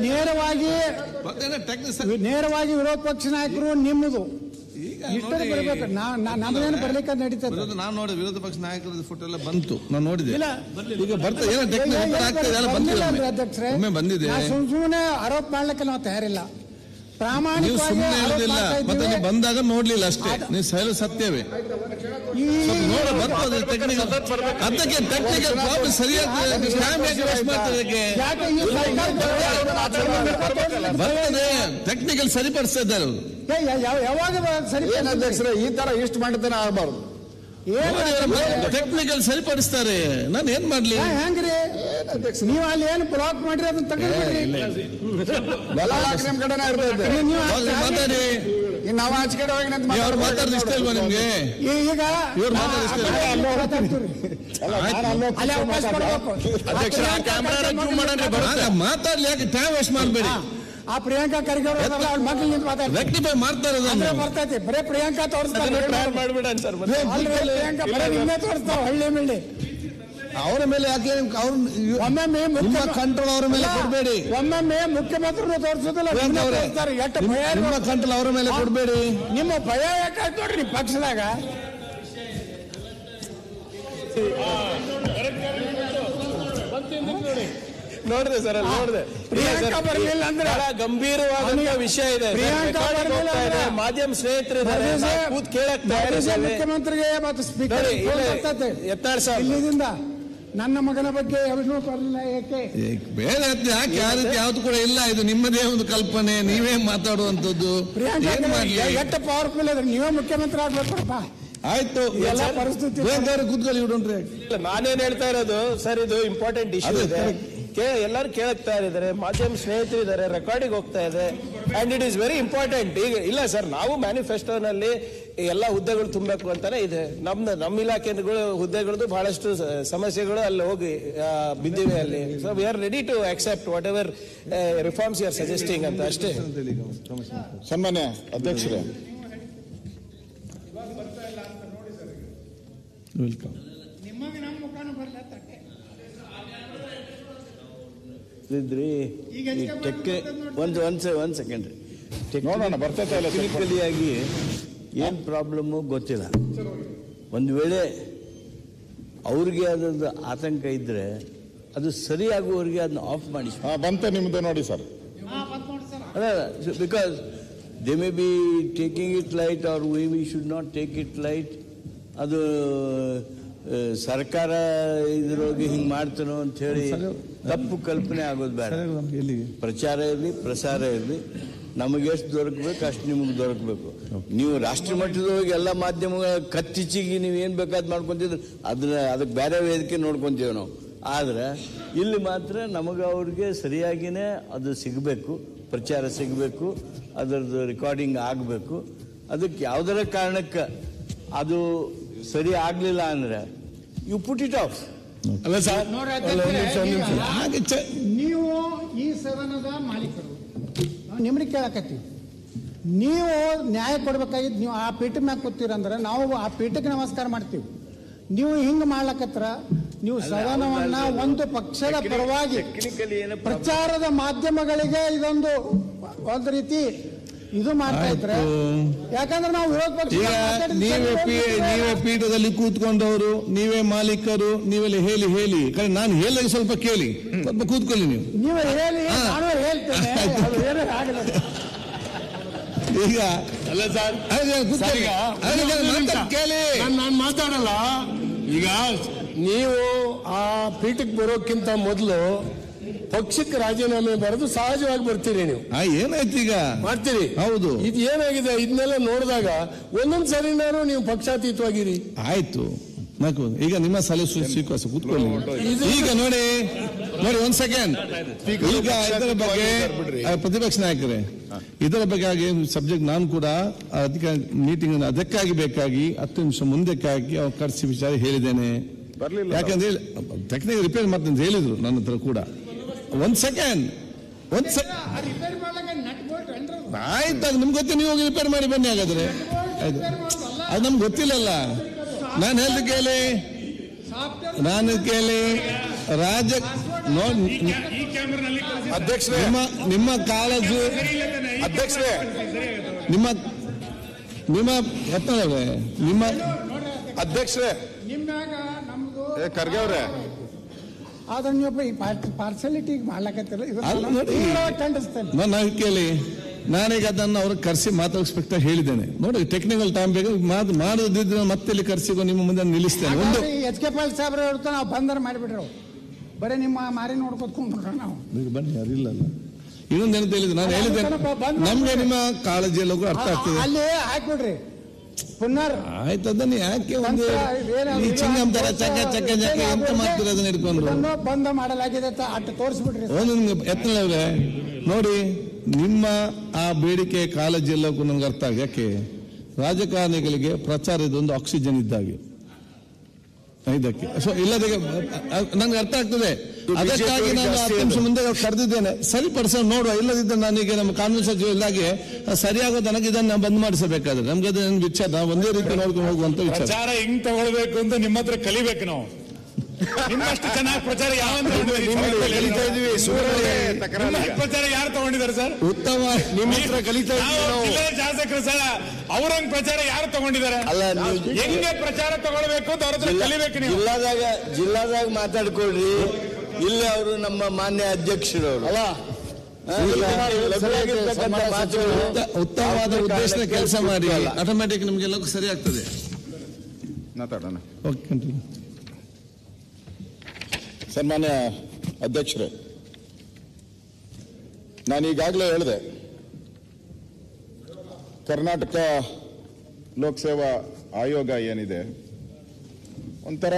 ನೇರವಾಗಿ ನೇರವಾಗಿ ವಿರೋಧ ಪಕ್ಷ ನಾಯಕರು ನಿಮ್ಮದು. ಇಷ್ಟೇ ಬರ್ಬೇಕು. ನಾ ನಾ- ನಮ್ಮದೇನು ಬರ್ಲಿಕ್ಕೆ ನಡೀತದೆ. ವಿರೋಧ ನಾನು ನೋಡಿ ವಿರೋಧ ಪಕ್ಷ ನಾಯಕರ ಫೋಟೋ ಎಲ್ಲ ಬಂತು. ನಾನು ನೋಡಿದೆ. ಇಲ್ಲ. ಈಗ ಬರ್ತದೆ ಅಧ್ಯಕ್ಷರೇ. ಬಂದಿದೆ. ಸುಮ್ ಸುಮ್ಮನೆ ಆರೋಪ ಮಾಡ್ಲಿಕ್ಕೆ ನಾವು ತಯಾರಿಲ್ಲ. ಪ್ರಾಮಾಣಿಕ. ಬಂದಾಗ ನೋಡ್ಲಿಲ್ಲ ಅಷ್ಟೇ. ನೀವು ಸತ್ಯವೇ. ಅದಕ್ಕೆ? ಟೆಕ್ನಿಕಲ್ ಪ್ರಾಬ್ಲಮ್ ಸರಿಯಾಗಿ ಬರ್ತದೆ ಟೆಕ್ನಿಕಲ್ ಸರಿಪಡಿಸ್ತಾ ಇದ್ದಾರೆ. ಯಾವಾಗ ಬ- ಸರಿ ಏನ್ ಅಧ್ಯಕ್ಷರೇ ಈ ತರ ಇಷ್ಟು ಮಾಡಿದ್ರೆ ಆಗಬಾರ್ದು. ಏನು ಟೆಕ್ನಿಕಲ್ ಸರಿಪಡಿಸ್ತಾರೆ. ನಾನು ಏನ್ ಮಾಡ್ಲಿ? ಹೆಂಗ್ರಿ? ನೀವು ಅಲ್ಲಿ ಏನು ಬ್ಲಾಕ್ ಮಾಡ್ರಿ ಅದನ್ನ ತಗೊಂಡ್ರಿ ನೀವು ಮಾತಾಡಿ ಇನ್ ನಾವು ಆಚೆ ಕಡೆ ಹೋಗಿ ನಿಂತು ಅವ್ರು ಮಾತಾಡಿದ ಇಷ್ಟ ಇಲ್ವಾ ನಿಮ್ಗೆ? ಈಗ? ಇವ್ರು ಆ ಕಡೆ ಅವಕಾಶ ಕೊಡ್ಬೇಕು. ಅಧ್ಯಕ್ಷರ, ಆ ಕ್ಯಾಮ್ರಾನ zoom ಮಾಡಣ್ರಿ, ಬರುತ್ತೆ. ಆಗ ಮಾತಾಡ್ಲಿ ಯಾಕೆ ಟೈಮ್ ವೇಸ್ಟ್ ಮಾಡಬೇಡಿ. ಆ ಪ್ರಿಯಾಂಕಾ ಖರ್ಗೆ ಅವರು ಅವ್ರ ಮಕ್ಳು ನಿಂತು ಮಾತಾಡ್ತಾರೆ. ರೆಕ್ಟಿಫೈ ಮಾಡ್ತಾರೆ ಅಂದ್ರೆ ಅದನ್ನು ಬರ್ತೈತಿ. ಬರೇ ಪ್ರಿಯಾಂಕಾ ತೋರಿಸ್ತಾರೆ. ಟ್ರಯಲ್ ಮಾಡ್ಬಿಡಣ ಸರ್ ಮತ್ತೆ. ಅಲ್ರಿ, ಪ್ರಿಯಾಂಕಾ ಬರೇ ನಿನ್ನೆ ತೋರಿಸ್ತಾವ ಹಳ್ಳಿ ಮಿಳ್ಳಿ. ಅವರ ಮೇಲೆ ಯಾಕೆ ಅವ್ರ ಒಮ್ಮೊಮ್ಮೆ ನಿಮ್ಮ ಮುಖ್ಯ- ಕಂಟ್ರೋಲ್ ಅವರ ಮೇಲೆ ಕೊಡಬೇಡಿ. ಒಮ್ಮೊಮ್ಮೆ ಮುಖ್ಯಮಂತ್ರಿಗಳು ತೋರಿಸೋದಿಲ್ಲ ನಿಮ್ಮ. ಕಂಟ್ರೋಲ್ ಅವರ ಮೇಲೆ ಕೊಡಬೇಡಿ. ನಿಮ್ಮ ಭಯ ಯಾಕಾಯ್ತು ನೋಡ್ರಿ ಪಕ್ಷದಾಗ? ನೋಡ್ರಿ ಸರ್ ನೋಡ್ರಿ ನೋಡ್ದೆ. ಪ್ರಿಯಾಂಕಾ ಬರ್ಲಿಲ್ಲ ಅಂದ್ರೆ ಬಹಳ ಗಂಭೀರವಾದಂತ ವಿಷಯ ಇದೆ. ಮಾಧ್ಯಮ ಸ್ನೇಹಿತರು ಕೂತ್ ಕೇಳಕ್ ಮುಖ್ಯಮಂತ್ರಿಗೆ ಮತ್ತೆ ಸ್ಪೀಕರ್ ಎತ್ತಾಡ್ಸ ಇಲ್ಲಿಂದ ನನ್ನ ಮಗನ ಬಗ್ಗೆ ಅಭಿನವ ಬರಲಿಲ್ಲ ಏಕೆ? ಬೇರೆ ಯಾಕೆ? ರೀತಿ ಯಾವ್ದು ಕೂಡ ಇಲ್ಲ. ಇದು ನಿಮ್ಮದೇ ಒಂದು ಕಲ್ಪನೆ. ನೀವೇ ಮಾತಾಡುವಂತದ್ದು ಪ್ರಿಯಾಂಕಾ ಏನ್ ಮಾಡ್ಲಿ? ಎಷ್ಟು ಪವರ್ಫುಲ್ ಅದ್ರ ನೀವೇ ಮುಖ್ಯಮಂತ್ರಿ ಆಗ್ಬೇಕಪ್ಪ ಆಯ್ತು. ಎಲ್ಲ ಪರಿಸ್ಥಿತಿ ಕೂತ್ಕೊಳ್ಳಿ ಇಲ್ಲ, ನಾನೇನ್ ಹೇಳ್ತಾ ಇರೋದು ಸರ್ ಇದು ಇಂಪಾರ್ಟೆಂಟ್ ಇಶ್ಯೂ ಅದೇ, ಇದೆ. ಕೇ ಎಲ್ಲರೂ ಕೇಳ್ತಾ ಇದ್ದಾರೆ ಮಾಧ್ಯಮ ಸ್ನೇಹಿತರು ಇದ್ದಾರೆ ರೆಕಾರ್ಡಿಂಗ್ ಹೋಗ್ತಾ ಇದೆ. And it is very important ಈಗ ಇಲ್ಲ ಸರ್ ನಾವು ಮ್ಯಾನಿಫೆಸ್ಟೋನಲ್ಲಿ ಎಲ್ಲ ಹುದ್ದೆಗಳು ತುಂಬಬೇಕು ಅಂತಾನೆ ಇದೆ. ನಮ್ಮ ನಮ್ಮ ಇಲಾಖೆಗಳು ಹುದ್ದೆಗಳದ್ದು ಬಹಳಷ್ಟು ಸಮಸ್ಯೆಗಳು ಅಲ್ಲಿ ಹೋಗಿ ಬಿದ್ದಿವೆ ಅಲ್ಲಿ. So we are ready to accept whatever reforms you are suggesting ಅಂತ ಅಷ್ಟೇ. ಸನ್ಮಾನ್ಯ ಅಧ್ಯಕ್ಷರೇ. ವೆಲ್ಕಮ್ ಈಗ ಈ ಟೆಕ್ ಒಂದು ಒನ್ ಸೆ- ಒನ್ ಸೆಕೆಂಡ್ ರೀ. ನೋಡೋಣ ಬರ್ತೈತೆ ಇಲ್ಲ ಸ್ವಲ್ಪ. ಟೆಕ್ನಿಕಲಿ ಆಗಿ ಏನ್ ಪ್ರಾಬ್ಲಮ್ಮು ಗೊತ್ತಿಲ್ಲ. ಒಂದು ವೇಳೆ ಅವ್ರಿಗೆ ಅದೊಂದು ಆತಂಕ ಇದ್ರೆ ಅದು ಸರಿಯಾಗುವವರಿಗೆ ಅದನ್ನ ಆಫ್ ಮಾಡಿ. ಹಾ ಬಂತೆ ನಿಮ್ದು ನೋಡಿ ಸರ್. ಅಲ್ಲ because they may be taking it light or we we should not take it light ಅದು ಸರ್ಕಾರ ಇದ್ರೋಗಿ ಹಿಂಗೆ ಮಾಡ್ತಾನೋ ಅಂತ ಹೇಳಿ ತಪ್ಪು ಕಲ್ಪನೆ ಆಗೋದು ಬೇಡ. ಪ್ರಚಾರ ಇರಲಿ ಪ್ರಸಾರ ಇರಲಿ. ನಮಗೆ ಎಷ್ಟು ದೊರಕಬೇಕು ಅಷ್ಟು ನಿಮಗೆ ದೊರಕಬೇಕು. ನೀವು ರಾಷ್ಟ್ರ ಹೋಗಿ ಎಲ್ಲ ಮಾಧ್ಯಮಗಳ ಕತ್ತಿಚ್ಚಿಗೆ ನೀವು ಏನು ಬೇಕಾದ್ ಮಾಡ್ಕೊಂತಿದ್ರೆ ಅದನ್ನ ಅದಕ್ಕೆ ಬೇರೆ ವೇದಿಕೆ ನೋಡ್ಕೊಂತೀವಿ ನಾವು. ಆದ್ರೆ ಇಲ್ಲಿ ಮಾತ್ರ ನಮಗೆ ಅವ್ರಿಗೆ ಸರಿಯಾಗಿನೇ ಅದು ಸಿಗಬೇಕು ಪ್ರಚಾರ ಸಿಗಬೇಕು ಅದರದ್ದು ರೆಕಾರ್ಡಿಂಗ್ ಆಗಬೇಕು. ಅದಕ್ಕೆ ಯಾವುದರ ಕಾರಣಕ್ಕೆ ಅದು ಸರಿ ಆಗಲಿಲ್ಲ ಅಂದ್ರೆ ಯು ಪುಟ್ ಇಟ್ ಆಫ್ ಅಲ್ಲ ಸರ್ ಹಾಗೆ ಚ- ನೀವು ಈ ಸದನದ ಮಾಲೀಕರು. ನಾವು ನಿಮ್ಮನ್ನ ಕೇಳಕತ್ತೀವಿ. ನೀವು ನ್ಯಾಯ ಕೊಡ್ಬೇಕಾಗಿದ್ದು ನೀವು ಆ ಪೀಠ ಮ್ಯಾಗ ಕೂತೀರಂದ್ರೆ ನಾವು ಆ ಪೀಠಕ್ಕೆ ನಮಸ್ಕಾರ ಮಾಡ್ತೀವಿ. ನೀವು ಹಿಂಗೆ ಮಾಡ್ಲಕತ್ರ ನೀವು ಸದನವನ್ನ ಒಂದು ಪಕ್ಷದ ಪರವಾಗಿ ಪ್ರಚಾರದ ಮಾಧ್ಯಮಗಳಿಗೆ ಇದೊಂದು ಒಂದು ರೀತಿ ಇದು ಮಾಡ್ತಾ ಇದ್ರೆ ಯಾಕಂದ್ರೆ ನಾವು ವಿರೋಧ ಪಕ್ಷ ನೀವೇ ನೀವೇ ಪೀಠದಲ್ಲಿ ಕೂತ್ಕೊಂಡವರು ನೀವೇ ಮಾಲೀಕರು ನೀವೆಲ್ಲ ಹೇಳಿ ಹೇಳಿ. ಕರೆ ನಾನು ಹೇಳಿ ಸ್ವಲ್ಪ ಕೇಳಿ. ಸ್ವಲ್ಪ ಕೂತ್ಕೊಳ್ಳಿ ನೀವು. ನೀವು ಹೇಳಿ ನಾನು ಹೇಳ್ತೇನೆ. ಅದು ಏನೂ ಆಗಲ್ಲ. ಈಗ ಅಲ್ಲ ಸರ್ ಕೇಳಿ. ನಾನು ಮಾತಾಡಲ್ಲ. ಈಗ ನೀವು ಆ ಪೀಠಕ್ಕೆ ಬರೋಕ್ಕಿಂತ ಮೊದಲು ಪಕ್ಷಕ್ಕೆ ರಾಜೀನಾಮೆ ಬರೆದು ಸಹಜವಾಗಿ ಬರ್ತೀರಿ ನೀವು. ಆ, ಏನಾಯ್ತು ಈಗ? ಮಾಡ್ತೀರಿ. ಹೌದು. ಇದು ಏನಾಗಿದೆ? ಇದನ್ನೆಲ್ಲ ನೋಡಿದಾಗ ಒಂದೊಂದ್ ಸರಿನಾರು ನೀವು ಪಕ್ಷಾತೀತವಾಗಿರಿ. ಆಯ್ತು. ನಾಲ್ಕು ಈಗ ನಿಮ್ಮ ಸಲಹೆ ಸ್ವೀಕರಿಸ ಕೂತ್ಕೊಳ್ಳಿ. ಈಗ ನೋಡಿ ನೋಡಿ ಒಂದ್ ಸೆಕೆಂಡ್ ಈಗ ಇದರ ಬಗ್ಗೆ ಪ್ರತಿಪಕ್ಷ ನಾಯಕರೇ ಇದರ ಬಗ್ಗೆ ಆಗಿ ಸಬ್ಜೆಕ್ಟ್ ನಾನು ಕೂಡ ಅಧಿಕ ಮೀಟಿಂಗ್ ಅದಕ್ಕಾಗಿ ಬೇಕಾಗಿ ಹತ್ತು ನಿಮಿಷ ಮುಂದಕ್ಕಾಗಿ ಅವ್ರು ಕರೆಸಿ ವಿಚಾರ ಹೇಳಿದ್ದೇನೆ. ಬರ್ಲಿಲ್ಲ ಯಾಕಂದ್ರೆ ಟೆಕ್ನಿಕ್ ರಿಪೇರ್ ಮಾಡ್ತೀನಿ ಹೇಳಿದ್ರು ನನ್ನ ಹತ್ರ ಕೂಡ. ಒಂದ್ ಸೆಕೆಂಡ್ ಒಂದ್ ಸೆಕೆಂಡ್ ಆಯ್ತು ಅದು ನಿಮ್ಗೆ ಗೊತ್ತಿ ನೀವು ಹೋಗಿ ರಿಪೇರ್ ಮಾಡಿ ಬನ್ನಿ ಹಾಗಾದ್ರೆ. ಆಯ್ತು. ಅದು ನಮ್ಗೆ ಗೊತ್ತಿಲ್ಲಲ್ಲ. ನಾನು ಹೇಳ್ದು ಕೇಳಿ. ನಾನು ಕೇಳಿ. ರಾಜ್ಯ ಅಧ್ಯಕ್ಷರೇ. ನಿಮ್ಮ ನಿಮ್ಮ ಕಾಳಜು ಅಧ್ಯಕ್ಷರೇ. ನಿಮ್ಮ ನಿಮ್ಮ ನಿಮ್ಮ ಅಧ್ಯಕ್ಷರೇ. ಖರ್ಗೆ ಅವ್ರೆ. ಆದ್ರೆ ನೀವು ಈ ಪಾರ್ಸಲಿಟಿ ಮಾಡ್ಲಕತ್ತಿಲ್ಲ ಇದು ಖಂಡಿಸ್ತೇನೆ. ನಾನು ನಾವು ಕೇಳಿ ನಾನೀಗ ಅದನ್ನು ಅವ್ರಿಗೆ ಕರೆಸಿ ಮಾತಾಡಿಸ್ಬೇಕು ಹೇಳಿದ್ದೇನೆ. ನೋಡಿ ಟೆಕ್ನಿಕಲ್ ಟೈಮ್ ಬೇಕು. ಮಾತು ಮಾಡದಿದ್ರೆ ಮತ್ತೆ ಇಲ್ಲಿ ಕರೆಸಿಗೋ ನಿಮ್ಮ ಮುಂದೆ ನಿಲ್ಲಿಸ್ತೇನೆ. ಒಂದು ಎಚ್ ಕೆ ಪಾಲ್ ಸಾಹೇಬ್ರ ಹೇಳ್ತಾ ನಾವು ಬಂದರ್ ಮಾಡಿಬಿಟ್ರು. ಬರೀ ನಿಮ್ಮ ಮಾರಿ ನೋಡ್ಕೊತ ಕುಂತ್ಬಿಟ್ರು ನಾವು. ಈಗ ಬನ್ನಿ ಯಾರಿಲ್ಲಲ್ಲ ಇನ್ನೊಂದು ಏನಂತ ಹೇಳಿದ್ರೆ ನಾನು ಹೇಳಿದ್ದೇನೆ. ನಮ್ಗೆ ನಿಮ್ಮ ಕಾಳಜಿ ಎಲ್ಲ ಕೂಡ ಅರ್ಥ ಆಗ್ತದೆ. ಅಲ್ಲಿ ಹಾಕ್ಬಿಡ್ರಿ. ಪುನರ್ ಆಯ್ತು ಅದನ್ನ ಯಾಕೆ ಒಂದು ಏನು ಈ ಚಿಂಗಂ ತರ ಚಕ್ಕ ಚಕ್ಕ ಚಕ್ಕ ಎಂತ ಮಾಡ್ತೀರ ಅದನ್ನ ಇಟ್ಕೊಂಡು ಬಂದ ಮಾಡಲಾಗಿದೆ ಅಟ್ಟು ತೋರಿಸ್ಬಿಡ್ರಿ ಒಂದು ಯತ್ನವ್ರೆ ನೋಡಿ ನಿಮ್ಮ ಆ ಬೇಡಿಕೆ ಕಾಳಜಿ ಎಲ್ಲಕ್ಕೂ ನಮ್ಗೆ ಅರ್ಥ ಆಗ ಯಾಕೆ? ರಾಜಕಾರಣಿಗಳಿಗೆ ಪ್ರಚಾರ ಇದೊಂದು ಆಕ್ಸಿಜನ್ ಇದ್ದಾಗೆ. ಇದಕ್ಕೆ. ಸೊ ಇಲ್ಲದೆ ನನ್ಗೆ ಅರ್ಥ ಆಗ್ತದೆ. ಅದಕ್ಕಾಗಿ ನಾನು ಹತ್ತು ನಿಮಿಷ ಮುಂದೆ ಕರೆದಿದ್ದೇನೆ. ಸರಿಪಡಿಸ ನೋಡುವ. ಇಲ್ಲದಿದ್ದರೆ ನಾನೀಗ ನಮ್ಮ ಕಾನೂನು ಸಚಿವ ಇಲ್ಲಾಗೆ ಸರಿಯಾಗೋ ತನಕ ಇದನ್ನ ಬಂದ್ ಮಾಡಿಸಬೇಕಾದ್ರೆ. ನಮ್ಗೆ ಅದು ವಿಚಾರ? ಒಂದೇ ರೀತಿ ನೋಡ್ಕೊಂಡು ಹೋಗುವಂತ ವಿಚಾರ. ಹೆಂಗ್ ತಗೊಳ್ಬೇಕು ಅಂತ ನಿಮ್ಮ ಹತ್ರ ಕಲಿಬೇಕು ನಾವು. ನಿಮ್ಮಷ್ಟು ಚೆನ್ನಾಗಿ ಪ್ರಚಾರ ಯಾವ ಪ್ರಚಾರ ಯಾರು ತಗೊಂಡಿದ್ದಾರೆ ಸರ್? ಉತ್ತಮ ನಿಮ್ಮ ಹತ್ರ ಕಲಿತಾ ಶಾಸಕರು ಸರ್ ಅವ್ರಂಗ್ ಪ್ರಚಾರ ಯಾರು ತಗೊಂಡಿದ್ದಾರೆ? ಅಲ್ಲ ನೀವು ಹೆಂಗೆ ಪ್ರಚಾರ ತಗೊಳ್ಬೇಕು ಅಂತ ಅವ್ರ ಹತ್ರ ಕಲಿಬೇಕು ನೀವು. ಜಿಲ್ಲಾದಾಗ ಜಿಲ್ಲಾದಾಗ ಮಾತಾಡ್ಕೊಳ್ರಿ. ಇಲ್ಲಿ ಅವರು ನಮ್ಮ ಮಾನ್ಯ ಅಧ್ಯಕ್ಷರು ಅಲ್ಲ ಉತ್ತಮವಾದ ಉದ್ದೇಶದ ಕೆಲಸ ಮಾಡಿ. ಆಟೋಮ್ಯಾಟಿಕ್ ನಿಮ್ಗೆಲ್ಲ ಸರಿ ಆಗ್ತದೆ. ಮಾತಾಡೋಣ. ಓಕೆ ಸನ್ಮಾನ್ಯ ಅಧ್ಯಕ್ಷರೇ ನಾನು ಈಗಾಗಲೇ ಹೇಳಿದೆ ಕರ್ನಾಟಕ ಲೋಕಸೇವಾ ಆಯೋಗ ಏನಿದೆ ಒಂಥರ